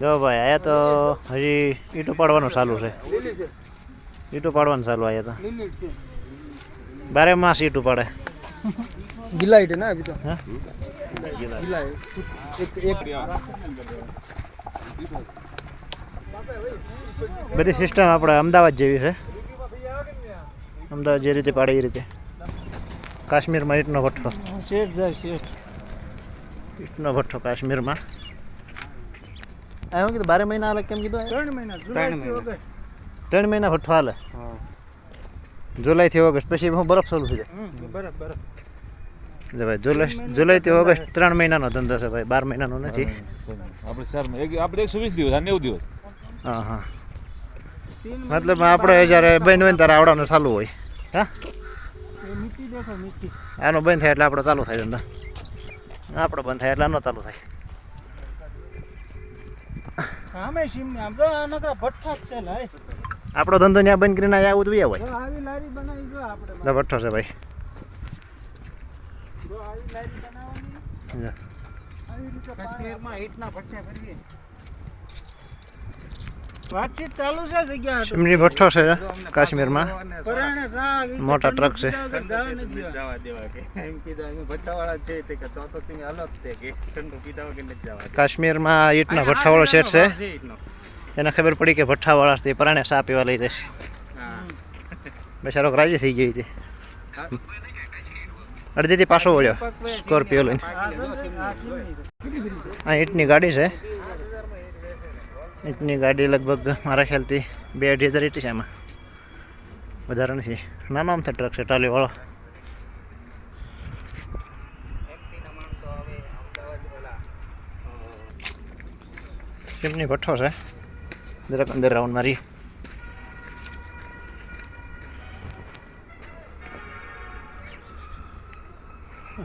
જો ભાઈ આયા તો હજી ઈટો પાડવાનું ચાલુ છે. ઈટો પાડવાનું ચાલુ આયા તો. બારે માસ ઈટો પાડે. ગિલા ઈટો ના અભી તો. બધી સિસ્ટમ આપણે અમદાવાદ જેવી છે. અમદાવાદ જે રીતે પાડે એ રીતે. કાશ્મીરમાં ઈટનો ભઠ્ઠો. શેઠ જાય શેઠ. ઈટનો ભઠ્ઠો કાશ્મીરમાં આવ્યો કીધું બારે મહિના હાલે કેમ કીધું ત્રણ મહિના ત્રણ મહિના ત્રણ મહિના ભઠ્ઠો હાલે હા જુલાઈથી ઓગસ્ટ પછી હું બરફ ચાલુ થઈ બરાબર જાય જો ભાઈ જુલાઈ જુલાઈ થી ઓગસ્ટ ત્રણ મહિનાનો ધંધો છે ભાઈ બાર મહિનાનો નથી. આપણે સર આપણે એકસો વીસ દિવસ આ નેવું દિવસ. હા હા. મતલબ આપણે જ્યારે બહેન હોય ને ત્યારે આવડાનું ચાલુ હોય. હા? આનો બંધ થાય એટલે આપણો ચાલુ થાય ધંધો. આપણો બંધ થાય એટલે ન ચાલુ થાય. આમે સીમ ને આમ તો આ નકરા ભઠ્ઠા જ છે લાય આપણો ધંધો ત્યાં બંધ કરીને અહીંયા આવું જોઈએ હોય આવી લારી બનાવી જો આપણે તો ભઠ્ઠો છે ભાઈ. જો આવી લારી બનાવવાની. જો. આવી રીતે કાશ્મીરમાં ઈટના ભઠ્ઠા કરીએ વાતચીત ચાલુ છે જગ્યા. ભઠ્ઠો છે કાશ્મીરમાં. મોટા ટ્રક છે. કાશ્મીરમાં ઈટનો ભઠ્ઠાવાળો સેટ છે. એને ખબર પડી કે ભઠ્ઠાવાળા છે તે પરાણે સા પીવા લઈ જશે. હા. બેચારો રાજી થઈ ગઈ હતી. અડધીથી પાછો વળ્યો સ્કોર્પિયો લઈને. આ ઈંટની ગાડી છે. ઈંટની ગાડી લગભગ મારા ખ્યાલથી બે અઢી હજાર ઈંટ છે એમાં. વધારે નથી નાનો આમ ટ્રક છે ટ્રાલીવાળો ચીમની ભઠ્ઠો છે. જરાક અંદર રાઉન્ડ મારી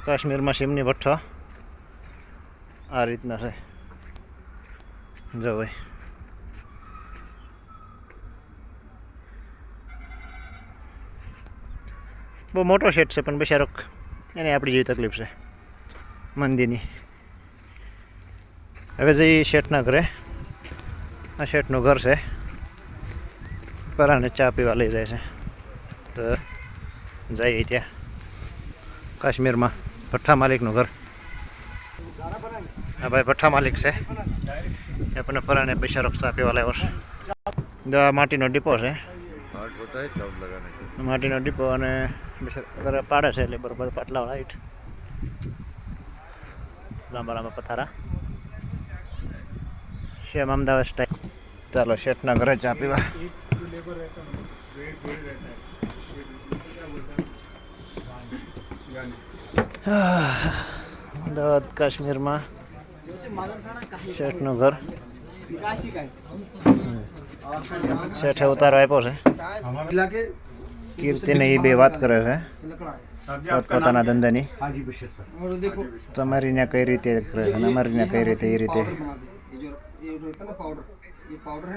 કાશ્મીરમાં સિમની ભઠ્ઠો આ રીતના છે. જો ભાઈ. બહુ મોટો સેટ છે પણ બિચારો એને આપણી જેવી તકલીફ છે મંદીની. હવે જઈ શેઠના ઘરે. આ શેઠનું ઘર છે. પરાને ચા પીવા લઈ જાય છે. તો જઈએ ત્યાં. કાશ્મીરમાં ભઠ્ઠા માલિકનું ઘર. હા ભાઈ ભઠ્ઠા માલિક છે. આપણને પણ પરાને બિચારો ચા પીવા લાવ્યો છે. માટીનો ડીપો છે. માટીનો ડીપો અને પાડે છે એટલે બરોબર પાટલા હાઈટ લાંબા લાંબા પથારા. શેમ અમદાવાદ સ્ટાઈલ ચાલો શેઠના ઘરે ચા પીવા. અમદાવાદ કાશ્મીરમાં શેઠનું ઘર. શેઠે ઉતારો આપ્યો છે. કીર્તિને એ બે વાત કરે છે. પોતપોતાના ધંધાની. તમારી કઈ રીતે કરે છે અમારી કઈ રીતે એ રીતે? Powder powder